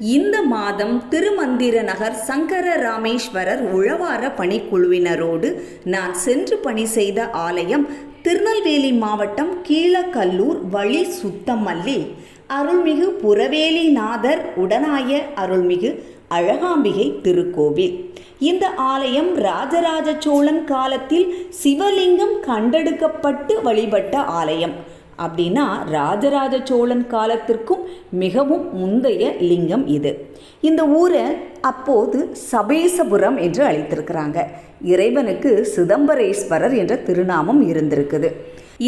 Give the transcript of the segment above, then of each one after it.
இந்த மாதம் திருமந்திர நகர் சங்கர ராமேஸ்வரர் உழவார பணிக்குழுவினரோடு நான் சென்று பணி செய்த ஆலயம் திருநெல்வேலி மாவட்டம் கீழக்கல்லூர் வழி சுத்தமல்லி. அருள்மிகு புறவேலிநாதர் உடனாய அருள்மிகு அழகாம்பிகை திருக்கோவில். இந்த ஆலயம் ராஜராஜ சோழன் காலத்தில் சிவலிங்கம் கண்டெடுக்கப்பட்டு வழிபட்ட ஆலயம். அப்படின்னா ராஜராஜ சோழன் காலத்திற்கும் மிகவும் முந்தைய லிங்கம் இது. இந்த ஊரை அப்போது சபேசபுரம் என்று அழைத்திருக்கிறாங்க. இறைவனுக்கு சிதம்பரேஸ்வரர் என்ற திருநாமம் இருந்திருக்குது.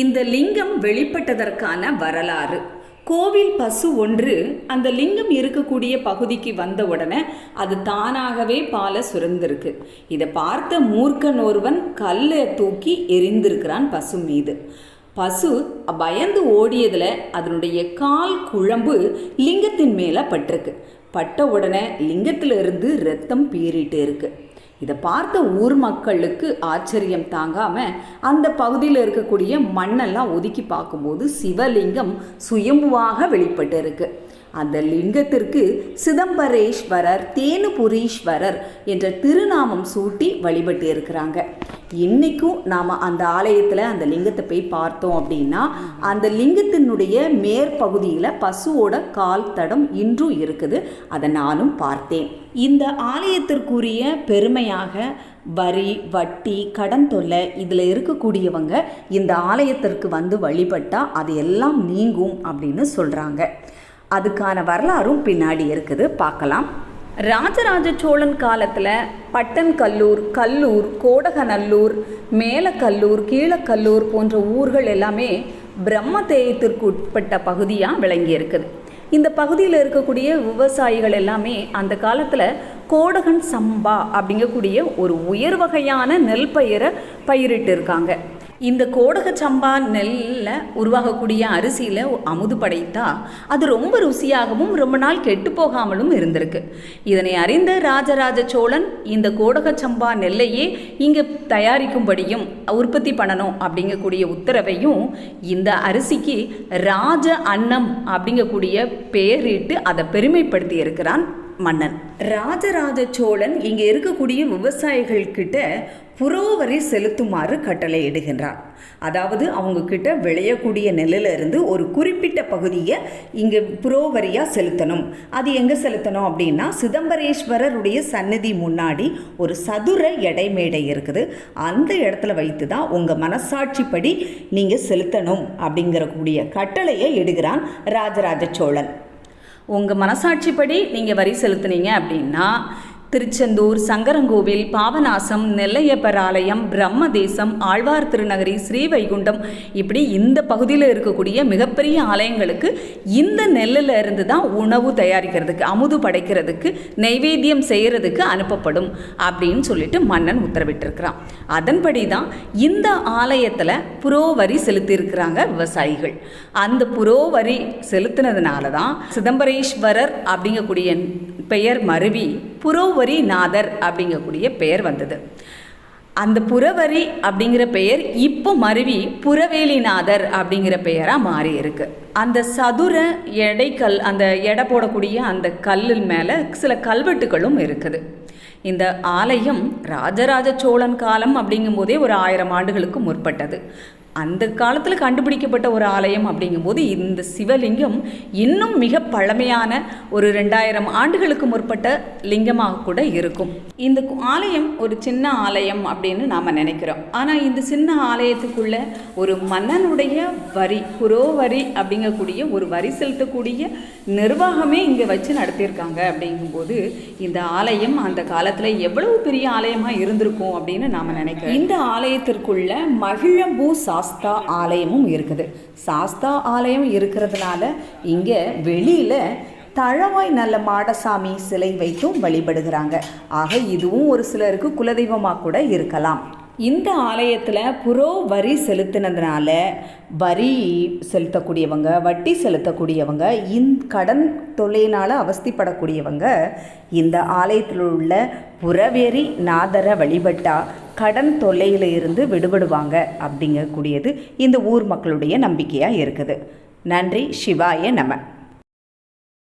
இந்த லிங்கம் வெளிப்பட்டதற்கான வரலாறு. கோவில் பசு ஒன்று அந்த லிங்கம் இருக்கக்கூடிய பகுதிக்கு வந்த உடனே அது தானாகவே பாலை சுரந்திருக்கு. இதை பார்த்த மூர்க்கன் ஒருவன் கல்லை தூக்கி எரிந்திருக்கிறான் பசு மீது பசு பயந்து ஓடியதில் அதனுடைய கால் குழம்பு லிங்கத்தின் மேலே பட்டிருக்கு. பட்ட உடனே லிங்கத்திலிருந்து ரத்தம் பீறிட்டு இருக்கு. இதை பார்த்த ஊர் மக்களுக்கு ஆச்சரியம் தாங்காமல் அந்த பகுதியில் இருக்கக்கூடிய மண்ணெல்லாம் ஒதுக்கி பார்க்கும்போது சிவலிங்கம் சுயம்புவாக வெளிப்பட்டு இருக்கு. அந்த லிங்கத்திற்கு சிதம்பரேஸ்வரர் தேனுபுரீஸ்வரர் என்ற திருநாமம் சூட்டி வழிபட்டு இருக்கிறாங்க. இன்னைக்கும் நாம் அந்த ஆலயத்தில் அந்த லிங்கத்தை போய் பார்த்தோம் அப்படின்னா அந்த லிங்கத்தினுடைய மேற்பகுதியில் பசுவோட கால் தடம் இன்றும் இருக்குது. அதை நானும் பார்த்தேன். இந்த ஆலயத்திற்குரிய பெருமையாக வரி வட்டி கடன் தொல்லை இதில் இருக்கக்கூடியவங்க இந்த ஆலயத்திற்கு வந்து வழிபட்டால் அது எல்லாம் நீங்கும் அப்படின்னு சொல்கிறாங்க அதுக்கான வரலாறும் பின்னாடி இருக்குது. பார்க்கலாம். ராஜராஜ சோழன் காலத்தில் பட்டன்கல்லூர் கல்லூர் கோடகநல்லூர் மேலக்கல்லூர் கீழக்கல்லூர் போன்ற ஊர்கள் எல்லாமே பிரம்மதேயத்திற்கு உட்பட்ட பகுதியாக விளங்கி இருக்குது இந்த பகுதியில் இருக்கக்கூடிய விவசாயிகள் எல்லாமே அந்த காலத்தில் கோடகன் சம்பா அப்படிங்கக்கூடிய ஒரு உயர் வகையான நெல் பயிரை பயிரிட்டு இருக்காங்க இந்த கோடக சம்பா நெல்லில் உருவாகக்கூடிய அரிசியில் அமுது படைத்தா அது ரொம்ப ருசியாகவும் ரொம்ப நாள் கெட்டு போகாமலும் இருந்திருக்கு. இதனை அறிந்த ராஜராஜ சோழன் இந்த கோடக சம்பா நெல்லையே இங்கே தயாரிக்கும்படியும் உற்பத்தி பண்ணணும் அப்படிங்கக்கூடிய உத்தரவையும் இந்த அரிசிக்கு ராஜ அன்னம் அப்படிங்கக்கூடிய பெயரிட்டு அதை பெருமைப்படுத்தி இருக்கிறான் மன்னன். ராஜராஜ சோழன் இங்கே இருக்கக்கூடிய விவசாயிகள் கிட்ட புரோவரி செலுத்துமாறு கட்டளையிடுகின்றான் அதாவது அவங்க கிட்ட விளையக்கூடிய நெல்லிலிருந்து ஒரு குறிப்பிட்ட பகுதியை இங்கே புரோவரியாக செலுத்தணும். அது எங்கே செலுத்தணும் அப்படின்னா சிதம்பரேஸ்வரருடைய சந்நிதி முன்னாடி ஒரு சதுர எடைமேடை இருக்குது. அந்த இடத்துல வைத்து தான் உங்கள் மனசாட்சிப்படி நீங்கள் செலுத்தணும் அப்படிங்கிறக்கூடிய கட்டளையை இடுகிறான் ராஜராஜ சோழன். உங்கள் மனசாட்சிப்படி நீங்கள் வரி செலுத்துனீங்க அப்படின்னா திருச்செந்தூர் சங்கரங்கோவில் பாபநாசம் நெல்லையப்பர் ஆலயம் பிரம்மதேசம் ஆழ்வார் திருநகரி ஸ்ரீவைகுண்டம் இப்படி இந்த பகுதியில் இருக்கக்கூடிய மிகப்பெரிய ஆலயங்களுக்கு இந்த நெல்லில் இருந்து தான் உணவு தயாரிக்கிறதுக்கு அமுது படைக்கிறதுக்கு நைவேத்தியம் செய்கிறதுக்கு அனுப்பப்படும் அப்படின்னு சொல்லிட்டு மன்னன் உத்தரவிட்டிருக்கிறான். அதன்படி தான் இந்த ஆலயத்தில் புரோவரி செலுத்தியிருக்கிறாங்க விவசாயிகள். அந்த புரோவரி செலுத்தினதுனால தான் சிதம்பரேஸ்வரர் அப்படிங்கக்கூடிய பெயர் மருவி புரோவரிநாதர் அப்படிங்கக்கூடிய பெயர் வந்தது. அந்த புறவரி அப்படிங்கிற பெயர் இப்போ மருவி புறவேலிநாதர் அப்படிங்கிற பெயராக மாறி இருக்கு. அந்த சதுர எடைக்கல் அந்த எடை போடக்கூடிய அந்த கல்லில் மேலே சில கல்வெட்டுகளும் இருக்குது. இந்த ஆலயம் ராஜராஜ சோழன் காலம் அப்படிங்கும்போதே ஒரு ஆயிரம் ஆண்டுகளுக்கு முற்பட்டது. அந்த காலத்தில் கண்டுபிடிக்கப்பட்ட ஒரு ஆலயம் அப்படிங்கும்போது இந்த சிவலிங்கம் இன்னும் மிக பழமையான ஒரு ரெண்டாயிரம் ஆண்டுகளுக்கு முற்பட்ட லிங்கமாக கூட இருக்கும். இந்த ஆலயம் ஒரு சின்ன ஆலயம் அப்படின்னு நாம் நினைக்கிறோம். ஆனால் இந்த சின்ன ஆலயத்துக்குள்ள ஒரு மன்னனுடைய வரி புரோவரி அப்படிங்கக்கூடிய ஒரு வரி செலுத்தக்கூடிய நிர்வாகமே இங்கே வச்சு நடத்தியிருக்காங்க அப்படிங்கும்போது இந்த ஆலயம் அந்த காலத்தில் எவ்வளவு பெரிய ஆலயமாக இருந்திருக்கும் அப்படின்னு நாம் நினைக்கிறோம். இந்த ஆலயத்திற்குள்ள மகிழம்பூ சாஸ்தா ஆலயமும் இருக்குது. சாஸ்தா ஆலயம் இருக்கிறதுனால இங்கே வெளியில் தழவாய் நல்ல மாடசாமி சிலை வைத்தும் வழிபடுகிறாங்க. ஆக இதுவும் ஒரு சிலருக்கு குலதெய்வமாக கூட இருக்கலாம். இந்த ஆலயத்தில் புரோ வரி செலுத்தினதுனால வரி செலுத்தக்கூடியவங்க வட்டி செலுத்தக்கூடியவங்க இந் கடன் தொல்லையினால் அவஸ்திப்படக்கூடியவங்க இந்த ஆலயத்தில் உள்ள புறவேரி நாதரை வழிபட்டா கடன் தொல்லையில் இருந்து விடுபடுவாங்க அப்படிங்கக்கூடியது இந்த ஊர் மக்களுடைய நம்பிக்கையாக இருக்குது. நன்றி. சிவாய நம.